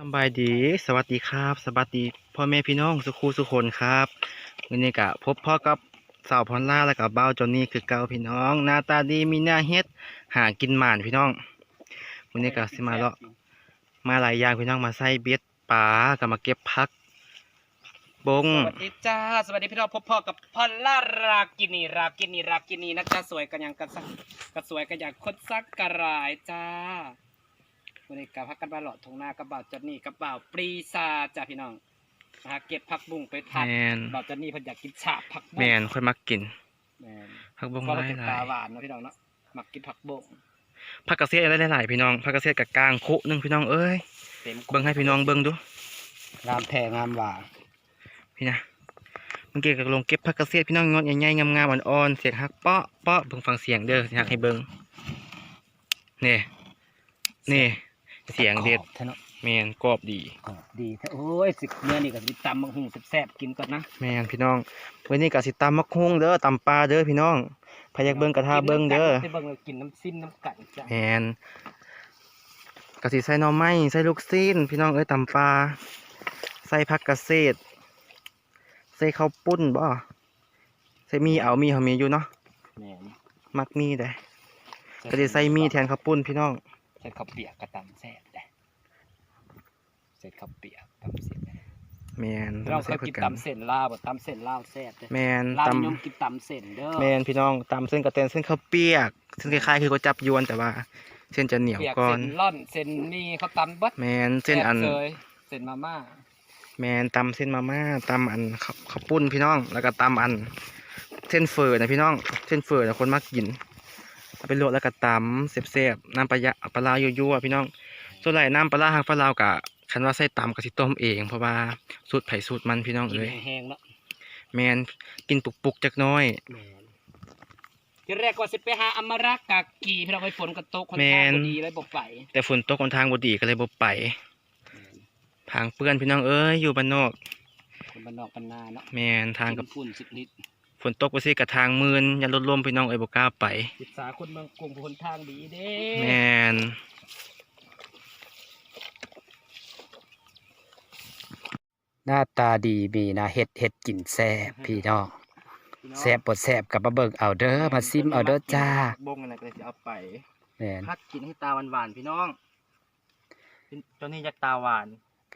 สบายดี สวัสดีครับ สวัสดีพ่อแม่พี่น้องสุขูสุคนครับวันนี้ก็พบพ่อกับสาวพรล่าและกับเบ้าจอนนี่คือเก่าพี่น้อง หน้าตาดีมีหน้าเฮ็ดหากินหมานพี่น้องวันนี้ก็สิมาเลาะมาหลายอย่างพี่น้องมาใส่เบ็ดปลากับมาเก็บพัก บงสวัสดีจ้าสวัสดีพี่น้องพบพ่อกับพอลล่ารากินีรากินีรากินีนะจ๊ะสวยกันยังกันสักก็สวยกันอย่างคนสักกระรายจ้า วันนี้กับพักกันบาหลอดทงหน้ากระบ่าวจอนนี่กระบ่าวปรีซาจ้าพี่น้องมาหาเก็บผักบุ้งไปผัดแมน บ่าวจอนนี่เพิ่นอยากกินฉาบผักบุ้งแมนค่อยมากินแมนพักบงก็หมันลายเป็นหตาลายหวานเนาะพี่น้องเนาะมักกินผักบุ้งผักกระเสียดหลายๆพี่น้องผักกระเสียดกับกลางคุหนึงพี่น้องเอ้ยเต็มเบิ่งให้พี่น้องเบิ่งดูงามแพงงามหวานพี่นะเมื่อกี้ก็ลงเก็บผักกระเสียดพี่น้องงดใหญ่ๆงามๆอ่อนๆเสียงฮักเปาะเปาะเบิ่งฟังเสียงเด้ออยากให้เบิ่งนี่นี่ เสียงเด็ดขอบเนาะแมนกรอบดี ขอบดีแท้โอ้ยสิเมื่อนี่ก็สิตำมังหุงแซ่บๆกินก่อนนะแมนพี่น้องวันนี้ก็สิตำมักฮุ้งเด้อตำปลาเด้อพี่น้องพายักเบิ่งกระทาเบิ่งเด้อไปเบิ่งแล้วกินน้ำซิมน้ำกันจ้ะแมนกะสิใส่หน่อไม้ใส่ลูกซีนพี่น้องเอ้ยตำปลาใส่ผักกระเสียดใส่ข้าวปุ้นบ่ใส่มีเอามีเขามีอยู่เนาะแม่นมักมีได้ก็สิใส่มีแทนข้าวปุ้นพี่น้องใส่ข้าวเปียกกระตำแซ่บได้ใส่ข้าวเปียกตำเส้นได้แมนเราเคใส่ยพื่อกินตำเส้นลาวบ่ตำเส้นลาวแซ่บเด้แมนลาวตนิยมกินตำเส้นเด้อำแมนพี่น้องตำเส้นกระเตนเส้นข้าวเปียกเส้นคล้ายๆคือก๋วยจับยวนแต่ว่า เส้นจะเหนียวเปียกก่อเส้นนร่อนเส้นมีเขาตำเบิดแมนเส้นอันแซ่บเลยเส้นมาม่าแมนตำเส้นมาม่าตำอันข้าวข้าวปุ้นพี่น้องแล้วก็ตำอัน เส้นเฟอร์นะพี่น้อง เส้นเฟอร์นะคนมักกิน เอาไปลวกแล้วก็ตำเสียบๆน้ำปลายะปลาร้ายั่วๆพี่น้อง ส่วนใหญ่น้ำปลาร้าหางปลาลาวกะคันว่าใส่ตำกะสิต้มเอง เพราะว่าสูตรไผ่สูตรมันพี่น้องกินเอ้ยแห้งๆเนาะแมนกินปุกๆจักหน้อยแม่นทีแรกว่าสิไปหาอมรักกากีพี่น้องไปฝนกระตกคนแม่ทางนบ่ดีเลยบ่ไป แต่ฝนตกคนทางบดีก็เลยบ่ไปทางเปื้อนพี่น้องเอ้ยอยู่บ้านนอกคนบ้านนอกบ้านนาเนาะแมนทางกับกินฝุ่นสิบลิตร ฝนตกไปสิกับทางมืนยันลดลมพี่น้องเอ้ยบ่กล้าไปศึกษาคนเมืองกรุงเป็นคนทางดีเด้แมนหน้าตาดีมีนะเห็ดเห็ดกินแซ่บพี่น้องแซ่บปดแซ่บกับมาเบิ่งเอาเด้อมาซิมเอาเด้อจ้าบงอะไรก็เลยจะเอาไปแม่นพักกินให้ตาหวานๆพี่น้องเจ้านี่อยากตาหวาน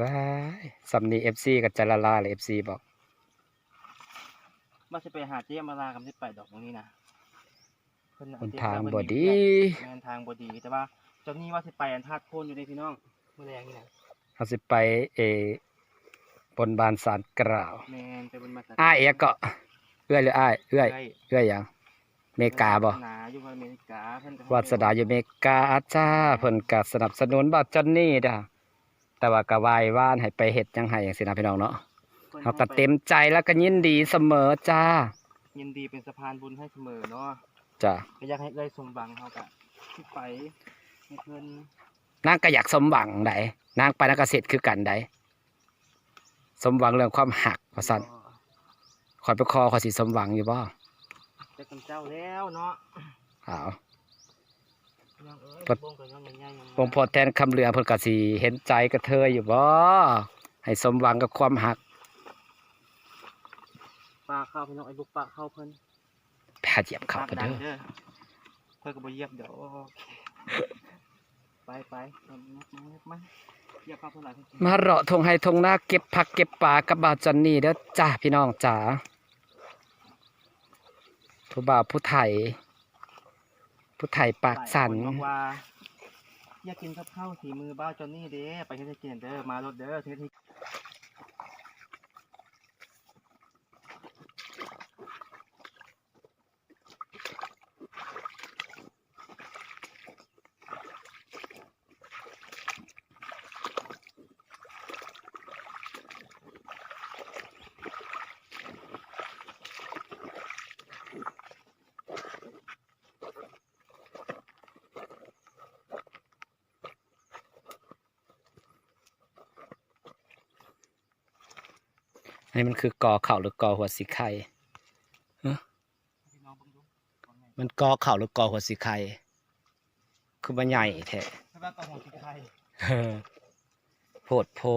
ว้ายสำนี FC กับจาละลาเลย FC บอก ว่าจะไปหาเจ๊มาลากับที่ไปดอกตรงนี้นะเพิ่นน่ะคนเจ๊ทางมลบ่เพิ่นดีแม่นทางบ่ดีแต่ว่าเจ้านี่ว่าสิไปอันธาตุโพนอยู่ในพี่น้องเมื่อแรงนี่นะเขาสิไปเออบนบานสารกล่าวแม่นไปบนมาตรอ้ายเอกก็เอื้อยหรืออ้ายเอื้อยใกล้เอื้อยหยังเมกาบ่ศสนาอยู่อเมริกาเพิ่นก็วาสนาอยู่เมกาจ้าเพิ่นก็สนับสนุนบ่าวจอนนี่ด้าแต่ว่าก็วายว่านให้ไปเฮ็ดจังไห้จังซี่นะพี่น้องเนาะพิ่น เฮาก็เต็มใจแล้วก็ยินดีเสมอจ้า ยินดีเป็นสะพานบุญให้เสมอเนาะจ้าก็อยากให้ได้สมบังเฮาก็ที่ไปให้เพิ่นนางก็อยากสมหวังไดนางไปนางก็เสร็จคือกันไดสมหวังเรื่องความหักว่าซั่นขอยไปคอขอยสิสมหวังอยู่บ่จะกำเจ้าแล้วเนาะอ้าวพี่น้องเอ้ยปะบงกันเนาะใหญ่ๆยังหลวงพ่อแทนคำเรืองเพิ่นก็สิเห็นใจกับเธออยู่บ่ให้สมหวังกับความหักปลา เข้าพี่น้องไอ้ลูกปลาเข้าเพิ่นแพาเหยียบเข้าไปเด้อเพิ่นก็บ่เหยียบเดี๋ยวไปไปๆเอามามาเหยียบเข้าเท่าไหร่เพิ่นมาเลาะทงให้ทงหน้าเก็บผักเก็บปลากับบาจอนนี่เด้อจ้าพี่น้องจ๋าผู้บ่าวผู้ไทยผู้ไทยปากสันบอกว่าอยากกินกับข้าวสีมือบ้าจอนนี่เด้ไปเฮ็ดให้กินเด้อมารถเด้อเฮ็ด นนี้มันคือกอเข่าหรือกอหัวสีไข่พี่น้องเบิ่งดูมันกอเข่าหรือกอหัวสีไข่คือมันใหญ่แท้ถ้าว่าก็หัวสิไข่เออโพดโพล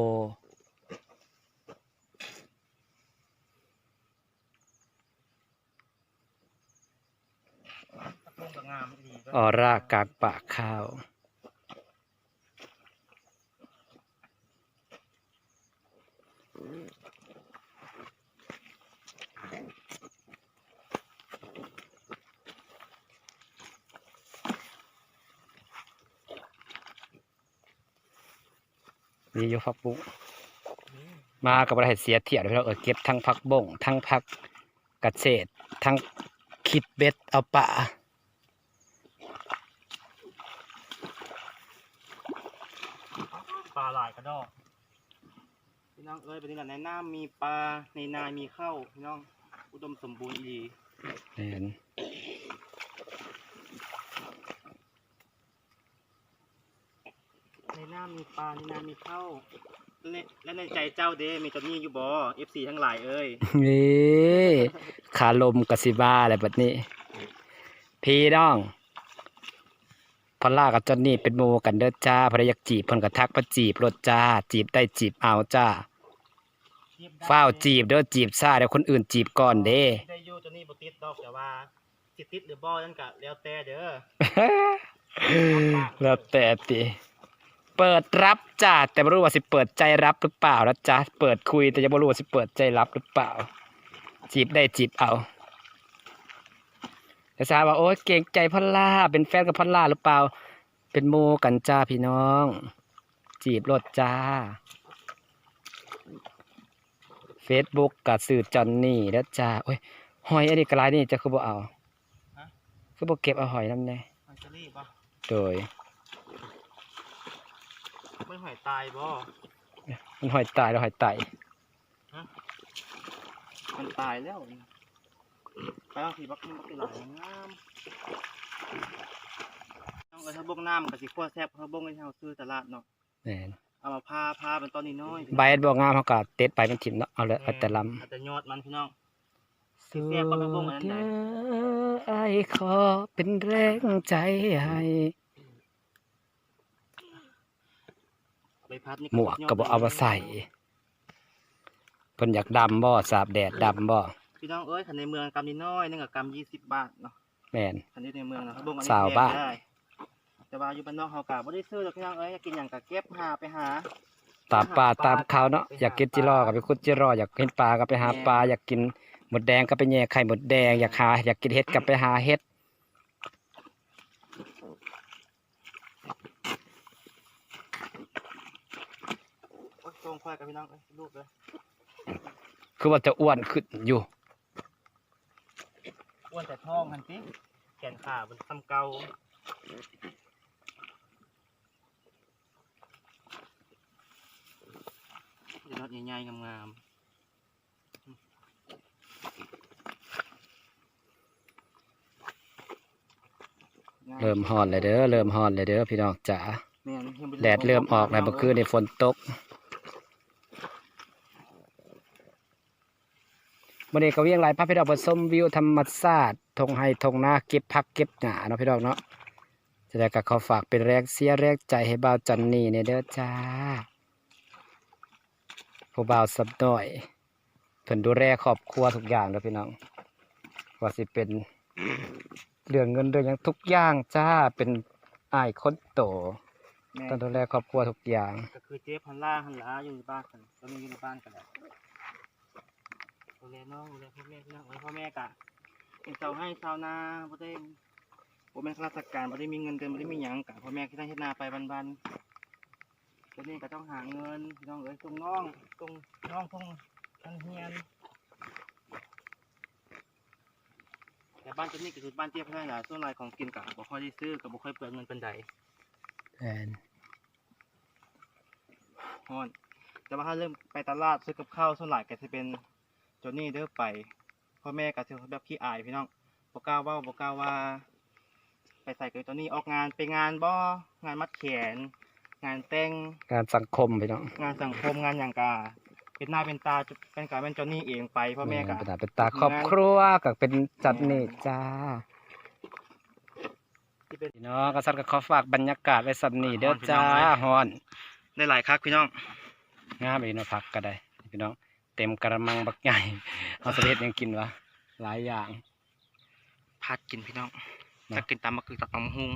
งกับงามดีออร่ากากปากข้าว นี่อยู่พักบุ้งมากับบริษัทเสียเที่ยวเลยพี่น้องเออเก็บทั้งพักบงทั้งพักกระเศษทั้งคิดเบ็ดเอาป่าปลาหลายกระดอกพี่น้องเอ้ยเป็นนี่แหละในน้ำมีปลาในนามีข้าวพี่น้องอุดมสมบูรณ์อีหลีเห็น ในน้ำมีปลาในนามีข้าวและในและในใจเจ้าเด้มีจอนนี่อยู่บ่ FC ทั้งหลายเอ้ยนี่ขาลมกสิบ้าอะไรแบบนี้ พี่น้องพอลล่ากับจอนนี่เป็นโมกันเด้อจ้าภรรยากจีบเพิ่นกระทักมาจีบรถจ้า จีบได้จีบเอาจ้าฝ้าวจีบเด้อจีบซ่าเดี๋ยวคนอื่นจีบก่อนเด้ได้อยู่จอนนี่บ่ติดดอกแต่ว่าสิติดหรือบ่นั่นก็แล้วแต่เด้อ แล้วแต่ติ เปิดรับจ้าแต่ไม่รู้ว่าสิเปิดใจรับหรือเปล่านะจ๊ะเปิดคุยแต่ยังไม่รู้ว่าสิเปิดใจรับหรือเปล่า จีบได้จีบเอาแต่สาวว่าโอ๊ยเก่งใจพอลล่าเป็นแฟนกับพอลล่าหรือเปล่า เป็นโมกันจ้าพี่น้อง จีบรถจ้าเฟซบุ๊กกับสื่อจอนนี่แล้วจ้าโอ้ยหอยอันนี้กลายนี่จะคือบ่เอาคือบ่เก็บเอาหอยน้ำแน่มันจะรีบบ่โดย ไม่หอยตายบ่มันหอยตายแล้วหอยไตมันตายแล้วไปเอาสีบักมันบักหลายงามน้องเอ้ยถ้าบกน้ำกับสีขั้วแซ่บเขาบกให้เฮาซื้อตลาดเนาะแม่นเอามาพาพาเป็นตอนนี้น้อยใบบ่งามเขาก็เต็ดไปมันถิ่มเนาะเอาเลยเอาแต่ลเอาแต่ยอดมันพี่น้องำสิเสียบบ่แม่นบ่เหมือนกันไอ้ขอเป็นแรงใจให้ ใบพัดนี่ หมวกก็บ่เอามาใส่เพิ่นอยากดำบ่สาบแดดดำบ่พี่น้องเอ้ยคันในเมืองกำนิดน้อยนึงกับกำยี่สิบบาทเนาะแม่นคันที่ในเมืองนะเขาบกอันนี้สาวแพงบาทได้แต่ว่าอยู่บ้านนอกเขากะบ่ได้ซื้อหรอกพี่น้องเอ้ยอยากกินหยังก็เก็บหาไปหาตามป่าตามเขาเนาะอยากกินจิรอก็ไปขุดจิรออยากกินปลาก็ไปหาปลาอยากกินหมดแดงก็ไปแย่ไข่หมดแดงอยากหาอยากกินเห็ดก็ไปหาเห็ด โอ้ยทรงควายกับพี่น้องเลยรูปเลยคือว่าจะอ้วนขึ้นอยู่อ้วนแต่ท้องหันติแขนขามันทำเกาเดี๋ยวนอดใหญ่ๆงามๆเริ่มฮอนเลยเด้อ เริ่มฮอนเลยเด้อพี่น้องจ๋าแม่นยังบ่แดดเริ่มออกแล้วเมื่อคืนในฝนตก วันนี้ก็เวียงไรพระพี่น้องผสมวิวธรรมชาติทงไฮทงนาเก็บพักเก็บหนาเนาะพี่น้องเนาะจะได้กับเขาฝากเป็นแรงเสียแรงใจให้บ่าวจันนี่เนี่ยเด้อจ้าผู้บ่าวสับหน่อยเพิ่นดูแลครอบครัวทุกอย่างเด้อพี่น้องว่าสิเป็นเรื่องเงินเรื่องหยังทุกอย่างจ้าเป็นอ้ายคนโตแม่ต้องดูแลครอบครัวทุกอย่าง ก็คือเจ๊พันล่าหันหลาอยู่ในบ้านกันตอนนี้อยู่ในบ้านกันแหละ ดูแลน้องดูแลพ่อแม่พี่น้องเอ้ยพ่อแม่กะเป็นชาวให้ชาวนาบ่ได้บ่เป็นข้าราชการบ่ได้มีเงินเดือนบ่ได้มีหยังกะพ่อแม่ที่ได้เฮ็ดนาไปวันๆตอนนี้ก็ต้องหาเงินน้องเอ้ยส่งน้องส่งน้องส่งทันเฮียนแต่บ้านเจนนี่ก็คือบ้านเจี๊ยบเท่านั้นแหละส่วนรายของกินกะบ่ค่อยได้ซื้อก็บ่ค่อยเปลืองเงินปานใดแอนฮอนแต่ว่าถ้าเริ่มไปตลาดซื้อกับข้าวส่วนหลายก็จะเป็น จนี่เด้อไปพ่อแม่ก็จะแบบขี้อายพี่น้องบ่กล้าเว้าบ่กล้าว่า ไปใส่กับตัวนี้ออกงานไปงานบ่งานมัดแขน งานแต่งงานสังคมพี่น้องงานสังคมงานอย่างกาเป็นหน้าเป็นตาเป็นการเป็นเจนนี่เองไปพ่อแม่ก็เป็นตาเป็นตาครอบครัวกับเป็นจัดนี่จ้าที่เป็นพี่น้องก็สัตว์ก็ขอฝากบรรยากาศไว้สำนีเด้อจ้าฮอนได้หลายคักพี่น้องแงามเลยเนาะผักก็ได้พี่น้อง เต็มกระมังบักใหญ่เอาสเพ็ดยังกินวะหลายอย่างพัดกินพี่น้องเนาะถ้ากินตามมาคือตักตำหุง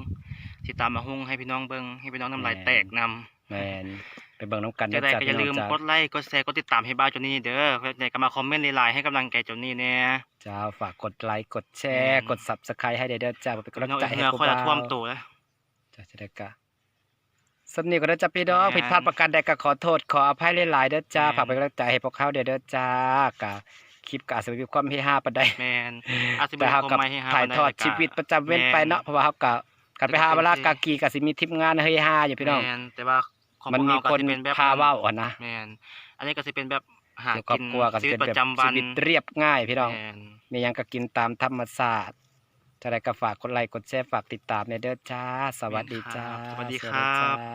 สิตามมาหุงให้พี่น้องเบิ่งให้พี่น้องน้ำลายแตกนำแมนไปเบิ่งน้ำกันจะได้เจ้ก็อย่าลืมพี่น้งกดไลค์กดแชร์กดติดตามให้บ้าวจนนี่เด้อแล้วในก็มาคอมเมนต์ไลน์ให้กำลังใจจนนี่แน่เจ้าฝากกดไลค์กดแชร์อืมกด subscribe ให้เด้อเด้อจ้าเป็นพี่กำลังน้องใจเอ้ยให้เหงื่อพวกค่อยละเราท่วมตัวแล้วจ้าจะได้กะ สำนีก็ได้จ้าพี่น้องแม่นผิดพลาดประการใดก็ขอโทษขออภัยหลายๆเด้อจ้าแม่นฝากเป็นกำลังใจให้พวกเขาเด้อเด้อจ้ากะคลิปกะอาจจะมีความเฮฮาปานใดแมนอาจสิแต่บ่เฮาคกับมไม่ให้หาถ่ายทอดบรรกศชีวิตประจำเว้นไปเนาะเพแม่ราะว่าเฮากับกันไปหาเวลากากีก็สิมีทีมงานเฮฮาอยู่พี่น้อง แมนแต่ว่าของมันพวกมีเราก็คนสิเป็นแบบพาเว้าอะนะแมนอันนี้ก็สิเป็นแบบหาเกี่ยวกับกินครัวก็ชีสิวิตเป็นประแบบจำวัชีนวิตเรียบง่ายพี่น้อง แมน มีหยังก็กินตามธรรมชาติจะได้ก็ฝากกดไลค์กดแชร์ฝากติดตามในเด้อจ้า สวัสดีจ้าสวัสดีครับจ้า